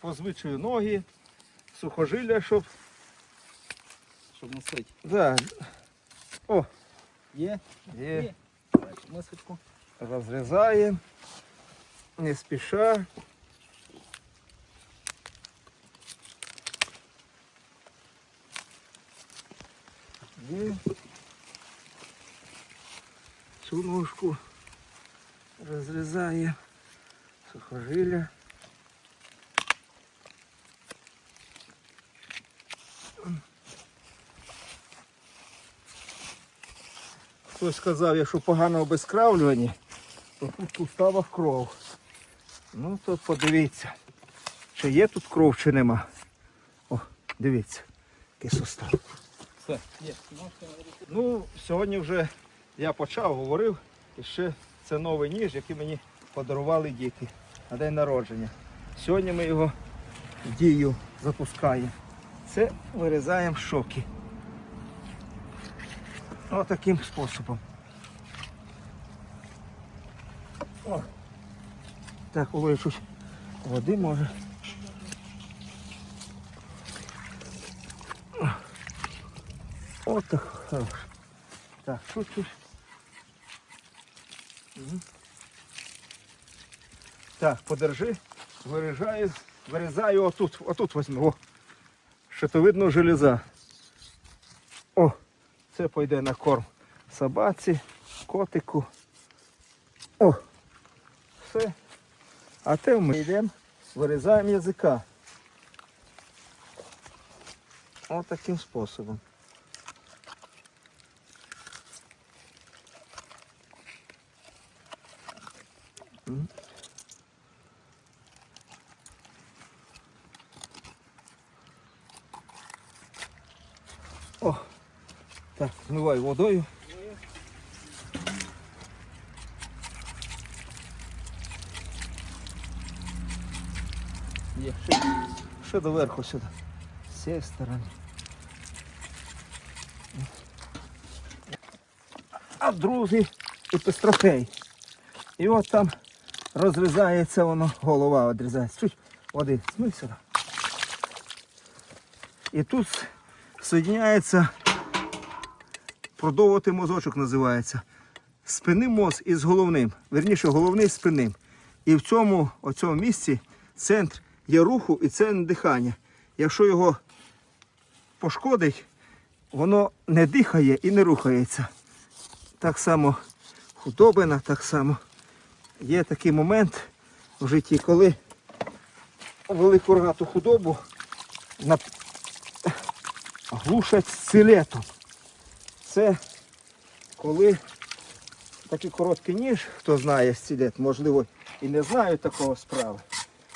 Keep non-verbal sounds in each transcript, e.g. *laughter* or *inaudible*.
позвичую ноги, сухожилля, щоб. Щоб носити. Да. О, Є? є. Є. Мисочку. Розрізаємо. Не спіша. Є. Цю ножку розрізаємо. Сухожилля. Хтось сказав, якщо погано обезкравлювані, то тут в суставах кров. Ну то подивіться, чи є тут кров, чи нема. О, дивіться, який сустав. Все, є. Ну, сьогодні вже я почав, говорив, і ще це новий ніж, який мені подарували діти на день народження. Сьогодні ми його в дію запускаємо. Це вирізаємо шоки. Отаким способом. О. Так, улою чуть води може. От так хорош. Так, чуть-чуть. Мгм. Так, подержи, вирізаю, вирізаю отут, отут возьму. О. Щитовидного железа. О, це пойде на корм собаці, котику. О, все. А те ми йдемо, вирізаємо язика. Ось таким способом. О, так, змиваю водою. Є. Ще, ще доверху сюди. З цієї сторони. А другий і пестрофей. І от там розрізається воно, голова відрізається. Чуть води смив сюди. І тут соєдняється продовготий мозочок називається. Спинним мозг із головним. Верніше, головний з спинним. І в цьому, оцьому місці центр є руху і центр дихання. Якщо його пошкодить, воно не дихає і не рухається. Так само худобина, так само є такий момент в житті, коли велику рогату худобу глушать силетом. Це коли такий короткий ніж, хто знає стілет, можливо, і не знає такого справи,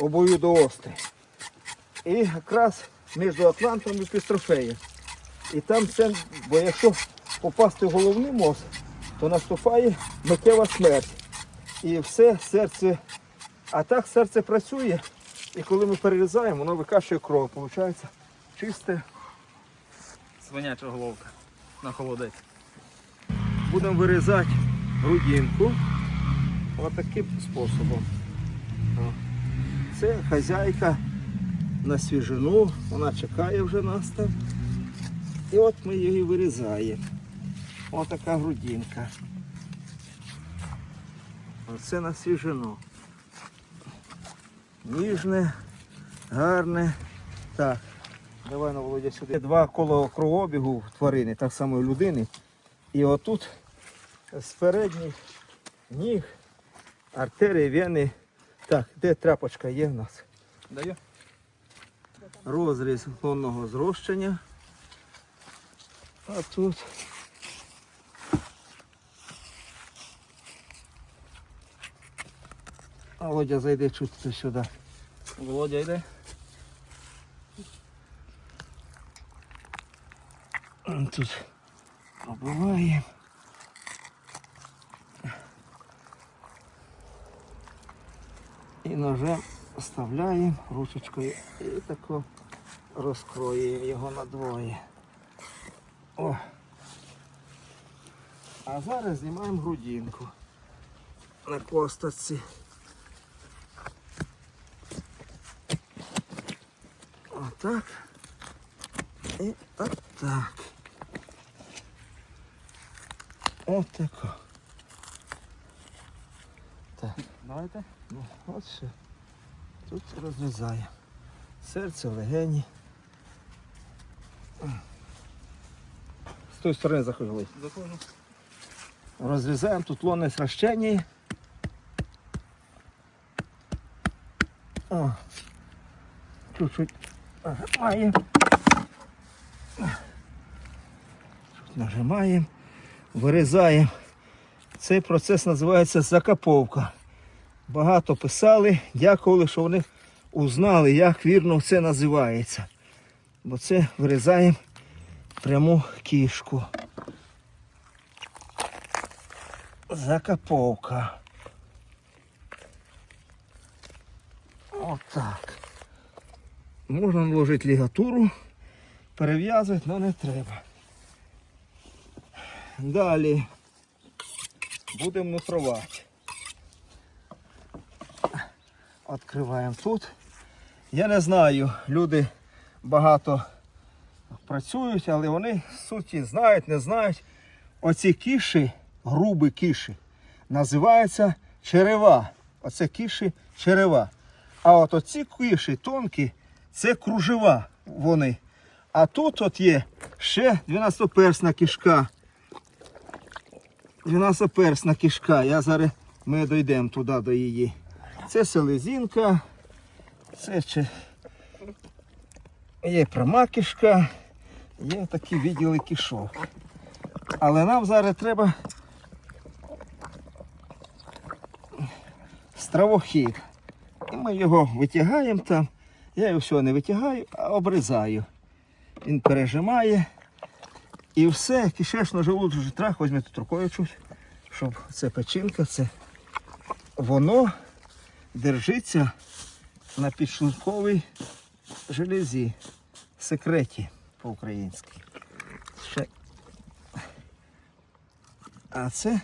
обоюдоострий. І якраз між Атлантом і Пістрофеєм. І там це, бо якщо попасти в головний мозок, то наступає миттєва смерть. І все серце, а так серце працює, і коли ми перерізаємо, воно викашує кров. Виходить чисте. Свиняча головка. На холодець. Будемо вирізати грудинку отаким способом. Це хазяйка на свіжину, вона чекає вже нас там. І от ми її вирізаємо. Отака грудинка. Оце на свіжину. Ніжне, гарне. Так, давай на Володя сюди. Два коло кровообігу тварини, так само і людини. І отут з передніх ніг, артерії, вени. Так, де тряпочка є в нас? Даю. Розріз лонного зрощення. А тут. А Володя зайде чуть сюди. Володя йде. Тут оббиваємо. І ножем вставляємо ручечкою і тако розкроюємо його надвоє. О. А зараз знімаємо грудинку на косточці. Отак. І отак. Отако. Так. Давайте. Ну, от все. Тут розрізаємо. Серце легені. З тої сторони заходили. Заходжу. Розрізаємо тут лонне сращення. О. Чуть-чуть нажимаємо. Нажимаємо, вирізаємо. Цей процес називається закаповка. Багато писали, дякували, що вони узнали, як вірно це називається. Бо це вирізаємо пряму кішку. Закаповка. Отак. Можна наложити лігатуру, перев'язувати, але не треба. Далі будемо нутрувати. Відкриваємо тут. Я не знаю, люди багато працюють, але вони суті знають, не знають. Оці кіші, грубі кіші, називаються черева. Оце кіші черева. А от оці кіші тонкі, це кружева вони. А тут от є ще 12-персна кішка. 12-персна кішка. Я зараз ми дійдемо туди до її. Це селезінка. Це ще є пряма кішка. Є такі відділи кішок. Але нам зараз треба стравохід. І ми його витягаємо там. Я його всього не витягаю, а обрізаю. Він пережимає. І все, кишечно желудочний трах, візьми тут рукою чуть, щоб це печінка, це воно держиться на підшлунковій железі. Секреті по-українськи. Ще. А це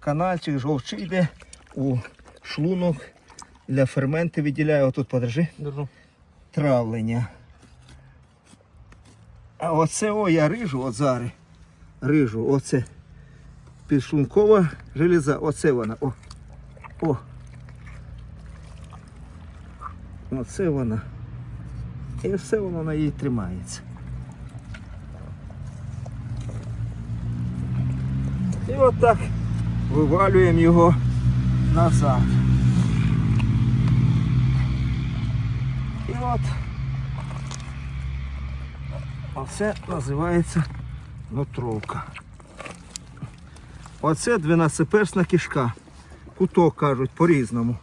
канальчик жовчий йде у шлунок для ферменти виділяє. Отут подержи Держу. травлення. А оце о, я рижу, от зараз. Рижу, оце. Підшлункова железа, оце вона. О. О. Оце вона. І все воно на їй тримається. І отак вивалюємо його назад. І от оце називається нутровка. Оце 12-персна кишка. Куток кажуть по-різному.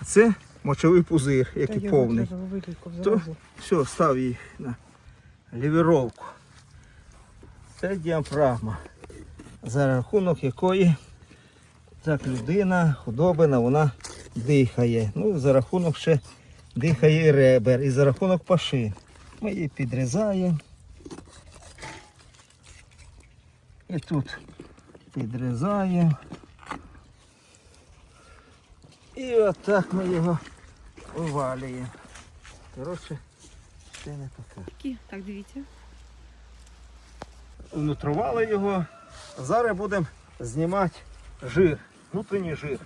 А це мочовий пузир, який повний. То все, став їх на лівіровку. Це діафрагма. За рахунок якої так людина, худобина, вона дихає. Ну, за рахунок ще дихає і ребер, і за рахунок пашин. Ми її підрізаємо. І тут підрізаємо. І отак ми його вивалюємо. Коротше, це не таке. Які? Так, дивіться. Внутрували його. Зараз будемо знімати жир, внутрішній жир.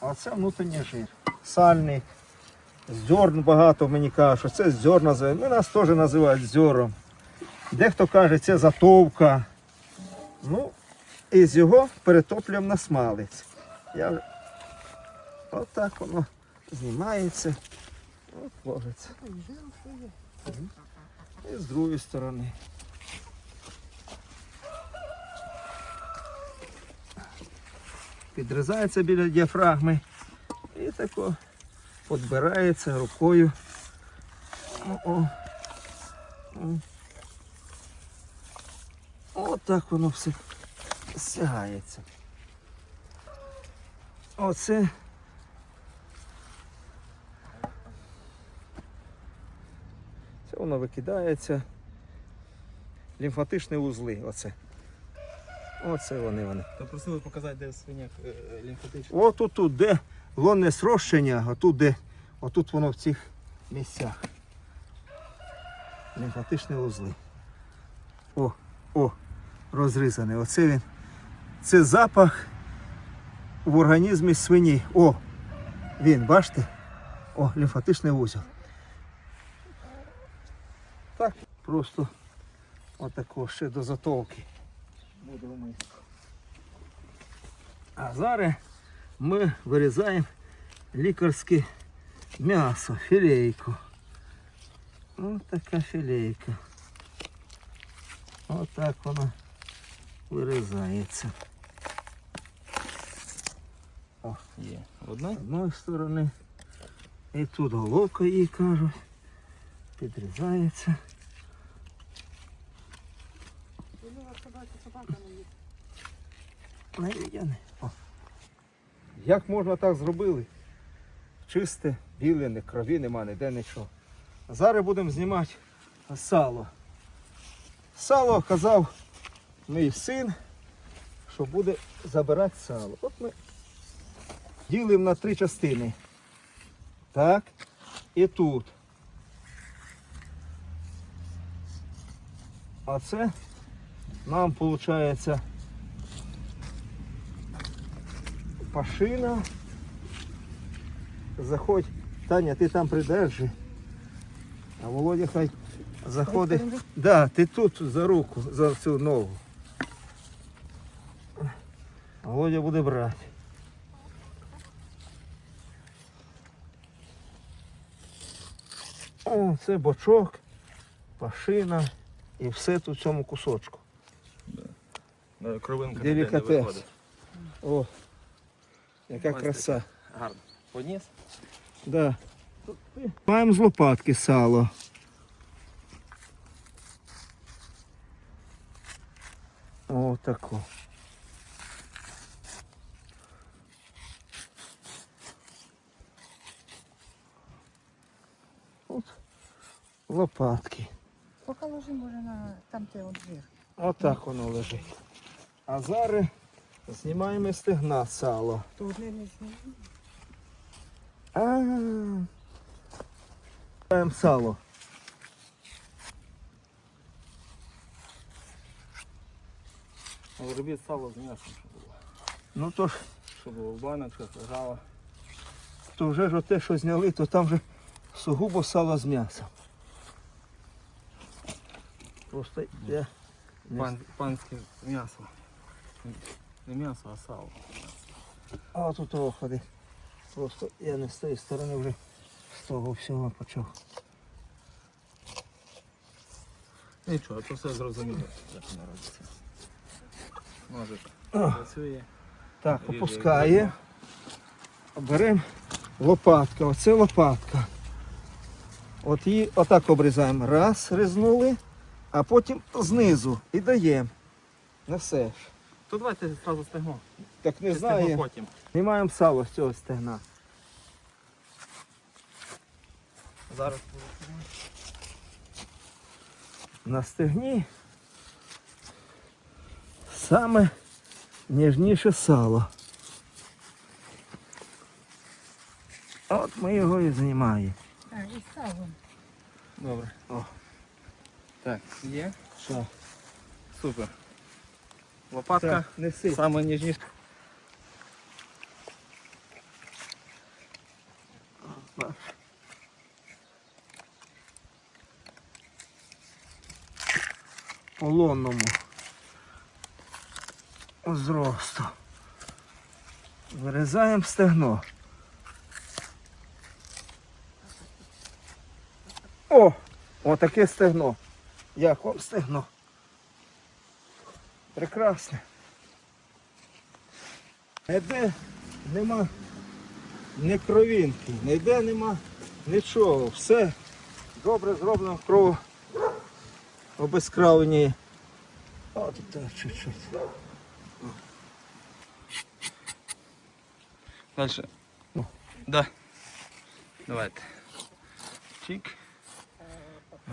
А це внутрішній жир. Сальний. Зерн багато мені кажуть, що це зерн називають. Ну, нас теж називають зерном. Дехто каже, це затовка. Ну, і з його перетоплюємо на смалець. Я... От так воно знімається. От ложиться. І з другої сторони. Підрізається біля діафрагми і тако підбирається рукою. О-о. О. От так воно все стягається. Оце. Це воно викидається. Лімфатичні вузли. Оце. Оце вони вони. То просили показати, де свиняк е, лімфатичний. От тут, тут, де лонне срощення, отут, де, отут воно в цих місцях. лімфатичні вузли. О, о, розрізаний. Оце він. Це запах в організмі свині. О, він, бачите? О, лімфатичний вузол. Так, просто отако ще до затовки. Буде в. А зараз ми вирізаємо лікарське м'ясо, філейку. Ось така філейка. Отак вона вирізається. О, Є. Одна? з одної сторони. І тут головка її кажуть. Підрізається. О. Як можна так зробили? Чисте, біле, не крові нема, ніде нічого. Зараз будемо знімати сало. Сало казав мій син, що буде забирати сало. От ми ділимо на три частини. Так. І тут. А це нам виходить пашина. Заходь. Таня, ти там придержи. А Володя хай заходить. Да, ти тут за руку, за цю ногу. Володя буде брати. О, це бочок, пашина і все тут в цьому кусочку. Да, Кровинка Делікатес. виходить. О, яка Бачите? краса. Гарно. Подніс? Да. Маємо з лопатки сало. О, тако. От лопатки. Покажи, може, на там те от жир. Отак воно лежить. А зараз знімаємо стегна сало. Тут не не знаю. А. Сало. Але робіть сало з м'ясом, щоб було. Ну то ж, Щоб було в баночках, лежало. то вже ж те, що зняли, то там вже сугубо сало з м'ясом. Просто не Пан, панське м'ясо. Не м'ясо, а сало. А тут того ходи. Просто я не з тієї сторони вже з того всього почав. Нічого, то все зрозуміло, як воно робиться. Ножик працює. Так, Ріже, опускає. Беремо лопатка. Оце лопатка. От її отак обрізаємо. Раз, різнули, а потім знизу і даємо. Несеш. То давайте одразу стегно. Так не Чи знаю. потім. Знімаємо сало з цього стегна. Зараз На стегні саме ніжніше сало. От ми його і знімаємо. А, і сало. Добре. О. Так, є. Що? Супер. Лопатка. Так, неси. Саме ніжніше. полонному зросту. Вирізаємо стегно. О! Отаке стегно. Як вам стегно? Прекрасне. Ніде нема ні кровінки, ніде нема нічого. Все добре зроблено в кров обезкравлені. От так чуть-чуть. Дальше. Ну. Да. Давайте. Чик.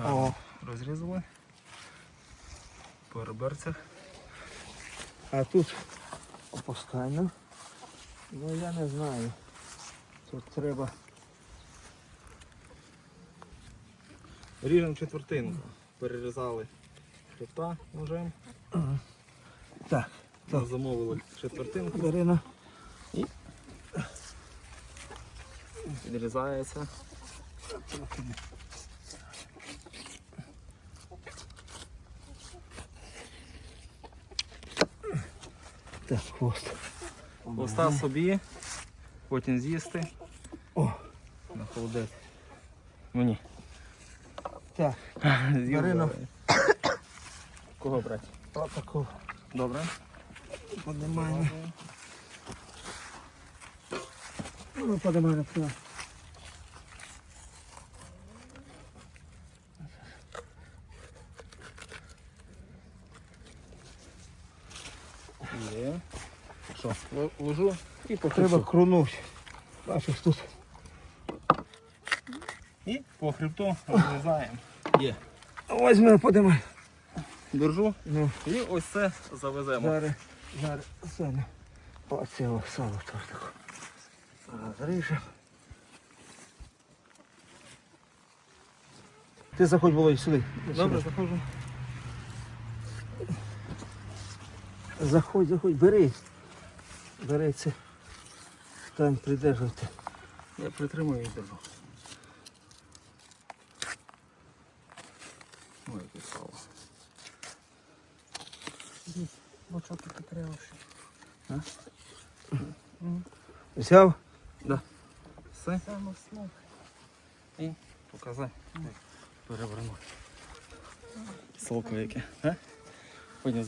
О, Розрізали. По реберцях. а тут опускайно. Ну я не знаю. Тут треба. Ріжемо четвертинку. Перерізали хребта ножем. Так, Ми замовили четвертинку. Дарина. Відрізається. Так, хвост. Хвоста собі, потім з'їсти. О. На холодець. Мені. Так, *laughs* З'їв Марина. Кого брати? Отакого. Добре. поднимаємо. Ну, поднимаємо Що, ложу і по Треба крунуть. Бачиш тут. І по хребту розрізаємо. Є. Возьми, подимай. Держу. Ну, І ось це завеземо. зараз, зараз, Саня. Оце сало таке. Розріжемо. Ти заходь, Володь, сюди. Добре, заходжу. Заходь, заходь, бери. Бери це. Там придержуйте. Я притримую і держу. Ой, яке сало. Бочок такий кривший. Взяв? Все, Само смак. показай. Переверну. Солко яке. А? Потім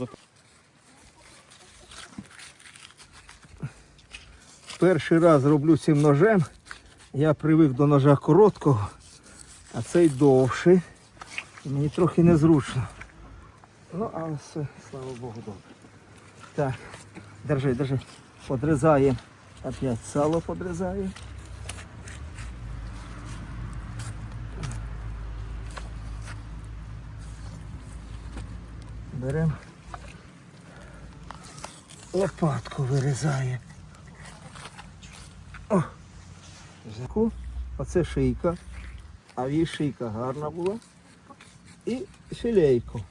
Перший раз роблю цим ножем. Я привик до ножа короткого, а цей довший. Мені трохи незручно. Ну, але все, слава Богу, добре. Так, держи, держи. Подрізаємо. Опять сало подрізаємо. Беремо. Лопатку вирізаємо. О. Оце шийка. А її шийка гарна була. І філейку.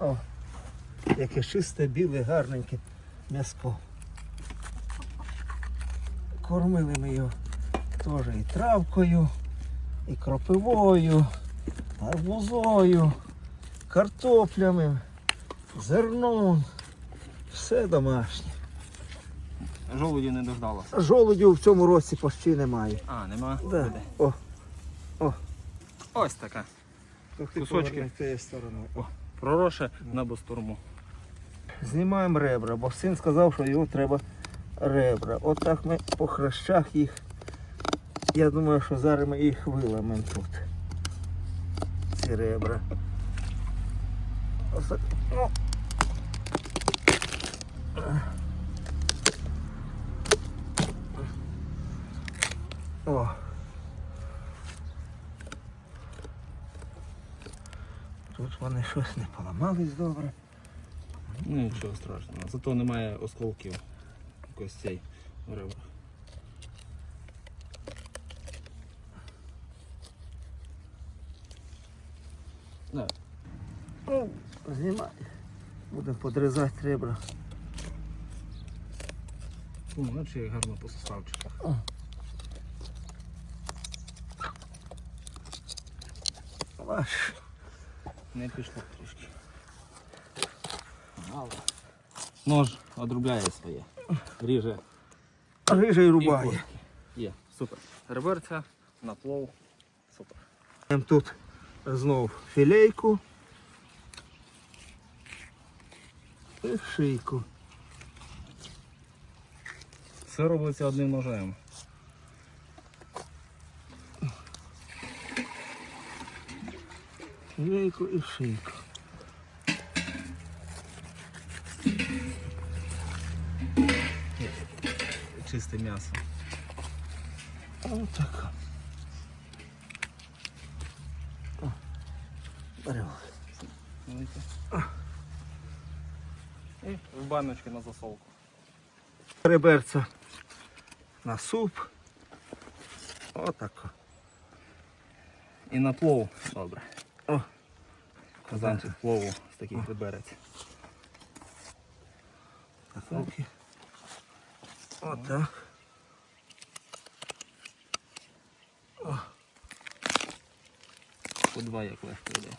О, яке чисте, біле, гарненьке м'яско. Кормили ми його теж і травкою, і кропивою, арбузою, картоплями, зерном. Все домашнє. Жолуді не дождалося. Жолудів в цьому році почти немає. А, нема? Да. Буде. О, Ось така. Кусочки. стороною. О. Пророше на бастурму. Знімаємо ребра, бо син сказав, що його треба ребра. Отак ми по хрещах їх. Я думаю, що зараз ми їх виламемо тут. Ці ребра. Ось так. Ну. О. Тут вони щось не поламались добре. Ну нічого страшного. Зато немає осколків костей в ребрах. Да. Ну, знімай. Будемо подрізати ребра. О, бачиш, як гарно по суставчиках. Ваш. Не пішло трішки. Але Нож одрубляє своє. Ріже Рижий і рубає. Є, супер. Реберця на плов. Супер. Тут знов філейку. І шийку. Все робиться одним ножем. Філейку і шийку. Чисте м'ясо. Отак. Беремо. І в баночки на засолку. Реберця на суп Отако. І на плов добре. О. Казанчик плову з таких О. прибереться. Так, руки. Отак. По два як легко йде.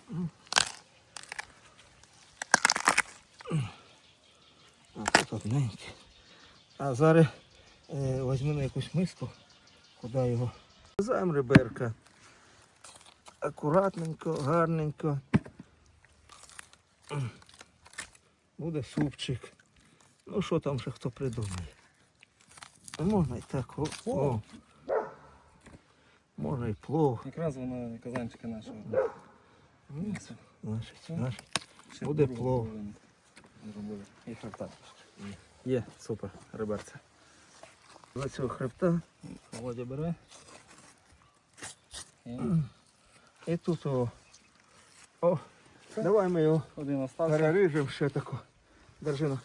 А тут одненьке. А зараз е, візьмемо якусь миску, куди його. Займ реберка. Акуратненько, гарненько. Буде супчик. Ну що там ще хто придумає? Можна і так. О, о. Можна і плов. Якраз воно казанчика нашого. Значить, значить. Ще Буде другу плов. половину Зробили. І хребта. Є, супер, реберце. До цього хребта. Володя бере. І І тут о. О, давай ми його один остався. переріжемо ще таку. Держи на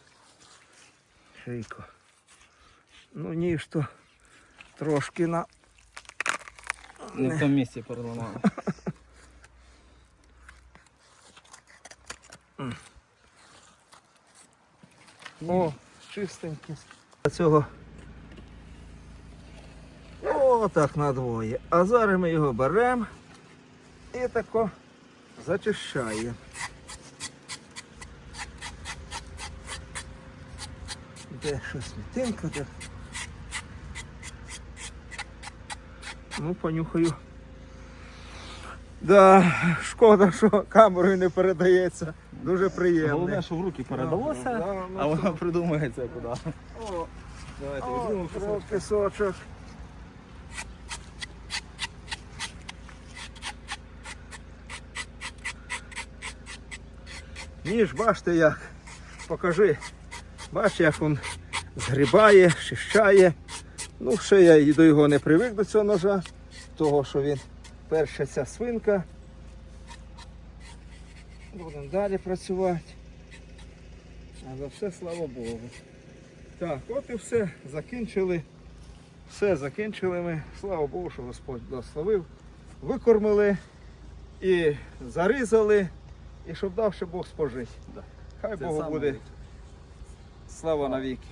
шийку. Ну ніж то трошки на. Не в тому місці переламали. О, чистенький. Цього. О, так надвоє. А зараз ми його беремо і тако зачищаємо. Де щось мітинка, де. Ну, понюхаю. Да, шкода, що камерою не передається. Дуже приємно. Головне, що в руки передалося, Да, ну, а воно придумається куди. О, Давайте візьмемо пісочок. Ніж, бачите як. Покажи. Бач, як він згрібає, щищає. Ну, ще я до його не привик до цього ножа, того, що він перша ця свинка. Будемо далі працювати. А за все слава Богу. Так, от і все. Закінчили. Все закінчили ми. Слава Богу, що Господь благословив. Викормили і зарізали, і щоб дав ще Бог спожити. Да. Хай Це Богу буде слава навіки.